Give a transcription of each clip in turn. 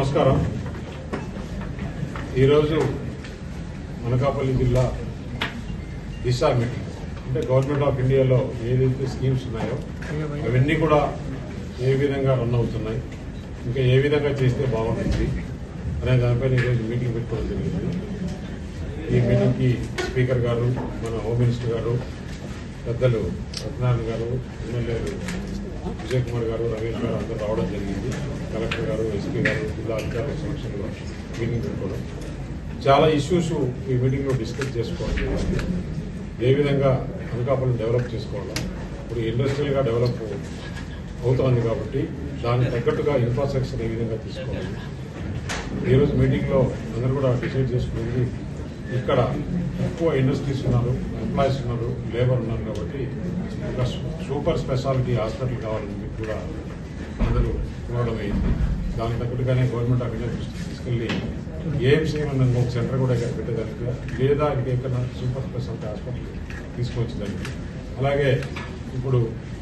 నమస్కారం. ఈరోజు అనకాపల్లి జిల్లా దిశా మీటింగ్. అంటే గవర్నమెంట్ ఆఫ్ ఇండియాలో ఏదైతే స్కీమ్స్ ఉన్నాయో అవన్నీ కూడా ఏ విధంగా రన్ అవుతున్నాయి ఇంకా ఏ విధంగా చేస్తే బాగుంటుంది అనే దానిపైన ఈరోజు మీటింగ్ పెట్టుకోవడం జరిగింది. ఈ మీటింగ్కి స్పీకర్ గారు మన హోమ్ మినిస్టర్ గారు పెద్దలు సత్యనారాయణ గారు ఎమ్మెల్యేలు విజయ్ కుమార్ గారు రమేష్ గారు అందరూ రావడం జరిగింది. కలెక్టర్ గారు ఎస్పీ గారు జిల్లా అధికారుల సమక్షంలో మీటింగ్ పెట్టుకోవడం. చాలా ఇష్యూస్ ఈ మీటింగ్లో డిస్కస్ చేసుకోవడం జరిగింది ఏ విధంగా అనకాపల్లి డెవలప్ చేసుకోవడం ఇప్పుడు ఇండస్ట్రియల్గా డెవలప్ అవుతోంది కాబట్టి దానికి తగ్గట్టుగా ఇన్ఫ్రాస్ట్రక్చర్ ఏ విధంగా తీసుకోవాలి? ఈరోజు మీటింగ్లో అందరూ కూడా డిసైడ్ చేసుకునేది ఇక్కడ ఎక్కువ ఇండస్ట్రీస్ ఉన్నారు ఎంప్లాయీస్ ఉన్నారు లేబర్ ఉన్నారు కాబట్టి ఒక సూపర్ స్పెషాలిటీ హాస్పిటల్ కావాలని కూడా అందరూ కోరడం అయింది. దానికి తగ్గట్టుగానే గవర్నమెంట్ ఆఫ్ ఇండియా దృష్టికి తీసుకెళ్ళి ఏఎంసీ చేయమని ఒక సెంటర్ కూడా ఇక్కడ పెట్టేదానికి లేదా ఇంకెక్కడ సూపర్ స్పెషాలిటీ హాస్పిటల్ తీసుకొచ్చేదానికి అలాగే ఇప్పుడు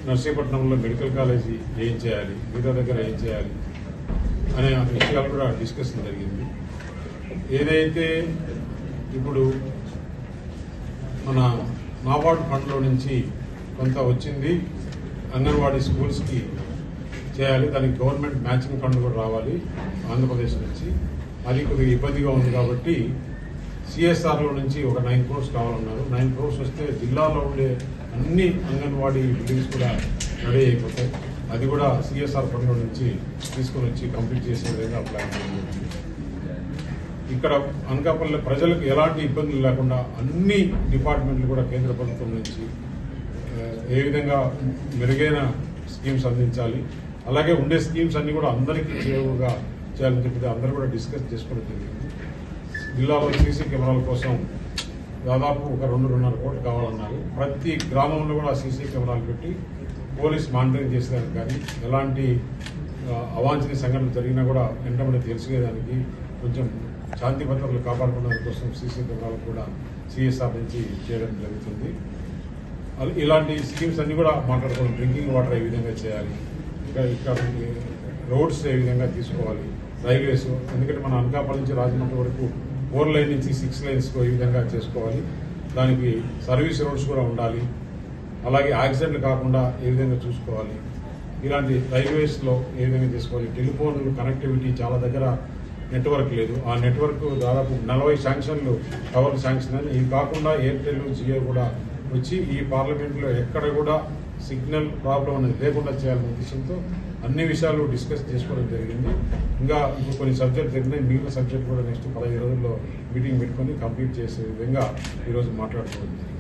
నర్సీపట్నంలో మెడికల్ కాలేజీ ఏం చేయాలి మిగతా దగ్గర ఏం చేయాలి అనే విషయాలు కూడా డిస్కషన్ జరిగింది. ఏదైతే ఇప్పుడు మన నాబార్డు ఫండ్లో నుంచి కొంత వచ్చింది. అంగన్వాడీ స్కూల్స్కి చేయాలి. దానికి గవర్నమెంట్ మ్యాచింగ్ ఫండ్ కూడా రావాలి ఆంధ్రప్రదేశ్ నుంచి. అది కొద్దిగా ఇబ్బందిగా ఉంది కాబట్టి సిఎస్ఆర్లో నుంచి ఒక నైన్ క్రోర్స్ కావాలన్నారు. నైన్ క్రోర్స్ వస్తే జిల్లాలో ఉండే అన్ని అంగన్వాడీ బిల్డింగ్స్ కూడా రెడీ అయిపోతాయి. అది కూడా సిఎస్ఆర్ ఫండ్లో నుంచి తీసుకొని వచ్చి కంప్లీట్ చేసే విధంగా ప్లాన్ ఇక్కడ అనకాపల్లి ప్రజలకు ఎలాంటి ఇబ్బందులు లేకుండా అన్ని డిపార్ట్మెంట్లు కూడా కేంద్ర ప్రభుత్వం నుంచి ఏ విధంగా మెరుగైన స్కీమ్స్ అందించాలి. అలాగే ఉండే స్కీమ్స్ అన్ని కూడా అందరికీ చేరువుగా చేయాలని చెప్పి అందరూ కూడా డిస్కస్ చేసుకోవడం జరిగింది. జిల్లాలో సీసీ కెమెరాల కోసం దాదాపు ఒక రెండు రెండున్నర కోట్లు కావాలన్నారు. ప్రతి గ్రామంలో కూడా సీసీ కెమెరాలు పెట్టి పోలీస్ మానిటరింగ్ చేసేదానికి కానీ ఎలాంటి అవాంఛనీయ సంఘటనలు జరిగినా కూడా వెంటనే తెలిసేదానికి కొంచెం శాంతి భద్రతలు కాపాడుకోవడానికి కోసం సీసీ కెమెరాలు కూడా సిఎస్ఆర్ నుంచి చేయడం జరుగుతుంది. ఇలాంటి స్కీమ్స్ అన్ని కూడా మాట్లాడుకోవడం డ్రింకింగ్ వాటర్ ఏ విధంగా చేయాలి? ఇంకా ఇక్కడ రోడ్స్ ఏ విధంగా తీసుకోవాలి? రైల్వేస్ ఎందుకంటే మన అనకాపల్లి నుంచి రాజమండ్రి వరకు ఫోర్ లైన్ నుంచి సిక్స్ లైన్స్కు ఏ విధంగా చేసుకోవాలి? దానికి సర్వీస్ రోడ్స్ కూడా ఉండాలి. అలాగే యాక్సిడెంట్లు కాకుండా ఏ విధంగా చూసుకోవాలి? ఇలాంటి రైల్వేస్లో ఏ విధంగా చేసుకోవాలి? టెలిఫోన్ కనెక్టివిటీ చాలా దగ్గర నెట్వర్క్ లేదు. ఆ నెట్వర్క్ దాదాపు నలభై శాంక్షన్లు టవర్ శాంక్షన్ అని ఇవి కాకుండా ఎయిర్టెల్ జియో కూడా వచ్చి ఈ పార్లమెంట్లో ఎక్కడ కూడా సిగ్నల్ ప్రాబ్లం అనేది లేకుండా చేయాలనే ఉద్దేశంతో అన్ని విషయాలు డిస్కస్ చేసుకోవడం జరిగింది. ఇంకా ఇప్పుడు కొన్ని సబ్జెక్ట్ జరిగినాయి. మిగిలిన సబ్జెక్ట్ కూడా నెక్స్ట్ పదహైదు రోజుల్లో మీటింగ్ పెట్టుకొని కంప్లీట్ చేసే విధంగా ఈరోజు మాట్లాడుకోవడం జరిగింది.